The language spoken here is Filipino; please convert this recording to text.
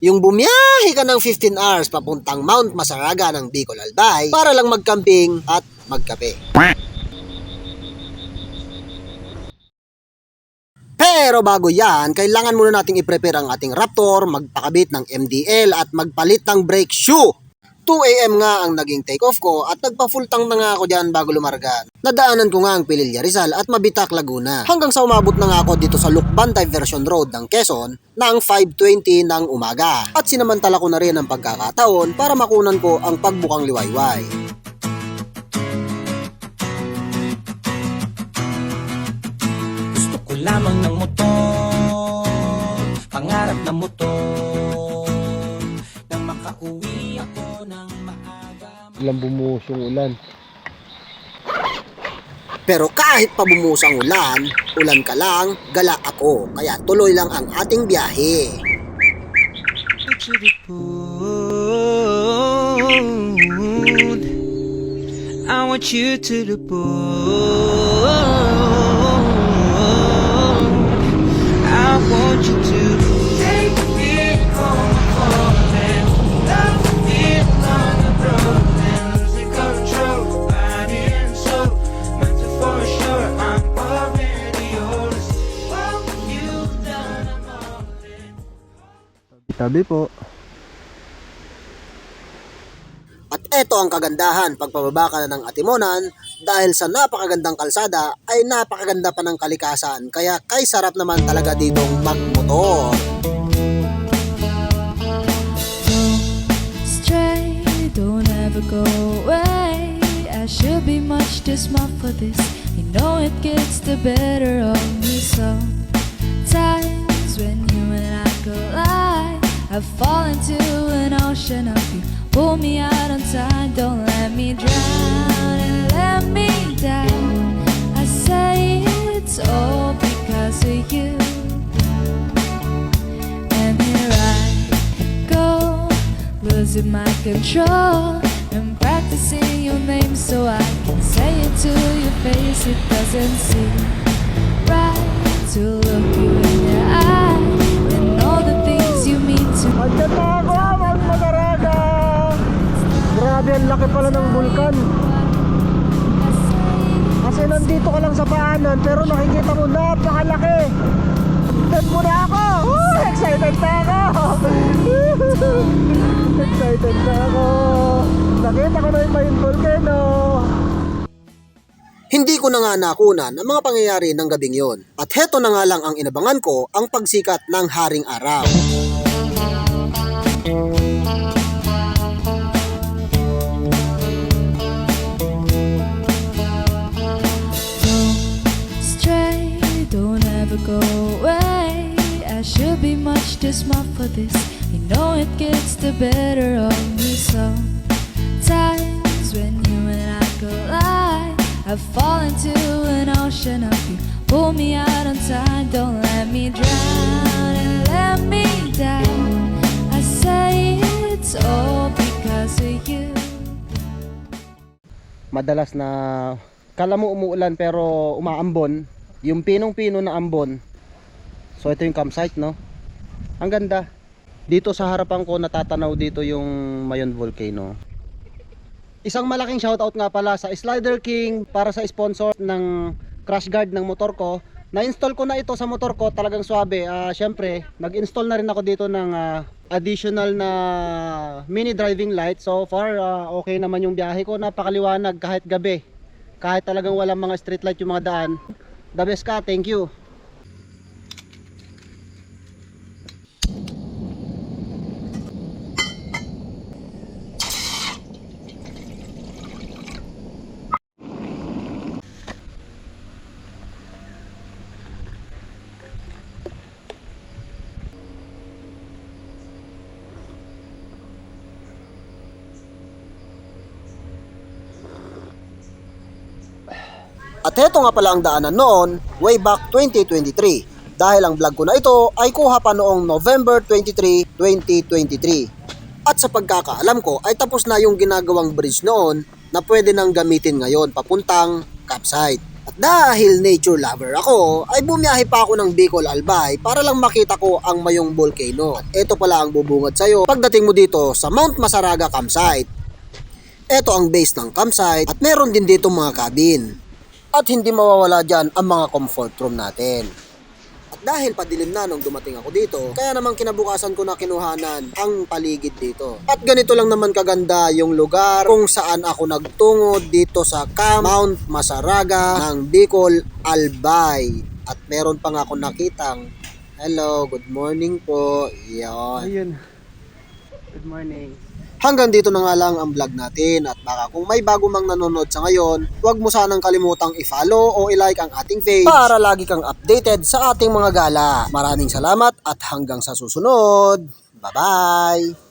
Yung bumiyahe ka ng 15 hours papuntang Mount Masaraga ng Bicol Albay para lang magcamping at magkape. Pero bago yan, kailangan muna nating i-prepare ang ating Raptor, magpakabit ng MDL at magpalit ng brake shoe. 2 a.m. nga ang naging take off ko at nagpa-full tank na nga ako dyan bago lumarga. Nadaanan ko nga ang Pililya Rizal at Mabitak Laguna. Hanggang sa umabot na nga ako dito sa Lukban Diversion Road ng Quezon ng 5.20 ng umaga. At sinamantala ko na rin ang pagkakataon para makunan ko ang pagbukang liwayway. Lamang ng motor Pangarap na motor Nang makauwi Ilang bumuhos yung ulan. Pero kahit pa bumuhos ang ulan, ulan ka lang, gala ako. Kaya tuloy lang ang ating biyahe. I want you to the pool. Tabi po. At eto ang kagandahan pag pababa ka na ng Atimonan dahil sa napakagandang kalsada ay napakaganda pa ng kalikasan kaya kay sarap naman talaga ditong magmotor. stray, don't ever go away. I should be much too smart for this. You know it gets the better of me sometimes when you and I collide. I fall into an ocean of you. Pull me out on time, don't let me drown and let me down. I say it's all because of you. And here I go, losing my control and practicing your name so I can say it to your face. It doesn't seem right to look you in your Grabe, ang laki pala ng bulkan. Kasi nandito ka lang sa paanan, pero nakikita mo napakalaki. Excited mo na ako! Woo! Excited na ako! Excited na ako! Nakita ko na yung main volcano! Hindi ko na nga nakunan ang mga pangyayari ng gabing yon. At heto na nga lang ang inabangan ko ang pagsikat ng haring araw. It gets the better of me sometimes when you and I collide. I fall into an ocean of you. Pull me out on time, don't let me drown and let me down. I say it's all because of you. Madalas na kala mo umuulan pero umaambon. Yung pinong-pino na ambon. So ito yung campsite no. Ang ganda. Dito sa harapan ko natatanaw dito yung Mayon Volcano. Isang malaking shoutout nga pala sa Slider King para sa sponsor ng crash guard ng motor ko. Na-install ko na ito sa motor ko, talagang swabe. Ah, syempre, nag-install na rin ako dito ng ah, additional na mini driving light. So far, ah, okay naman yung biyahe ko. Napakaliwanag kahit gabi. Kahit talagang walang mga street light yung mga daan. The best ka, thank you. At heto nga pala ang daanan noon, way back 2023. Dahil ang vlog ko na ito ay kuha pa noong November 23, 2023. At sa pagkakaalam ko ay tapos na yung ginagawang bridge noon na pwede nang gamitin ngayon papuntang campsite. At dahil nature lover ako, ay bumiyahe pa ako ng Bicol Albay para lang makita ko ang Mayong Volcano. At ito pala ang bubungad sa'yo pagdating mo dito sa Mount Masaraga campsite. Ito ang base ng campsite at meron din dito mga cabin. At hindi mawawala dyan ang mga comfort room natin. At dahil padilim na nung dumating ako dito, kaya naman kinabukasan ko na kinuhanan ang paligid dito. At ganito lang naman kaganda yung lugar kung saan ako nagtungo dito sa Camp Mount Masaraga ng Bicol, Albay. At meron pa nga ako nakitang, hello, good morning po. Yan. Ayun. Good morning. Hanggang dito na nga lang ang vlog natin at baka kung may bago mang nanonood sa ngayon, huwag mo sanang kalimutang i-follow o i-like ang ating page para lagi kang updated sa ating mga gala. Maraming salamat at hanggang sa susunod. Bye-bye!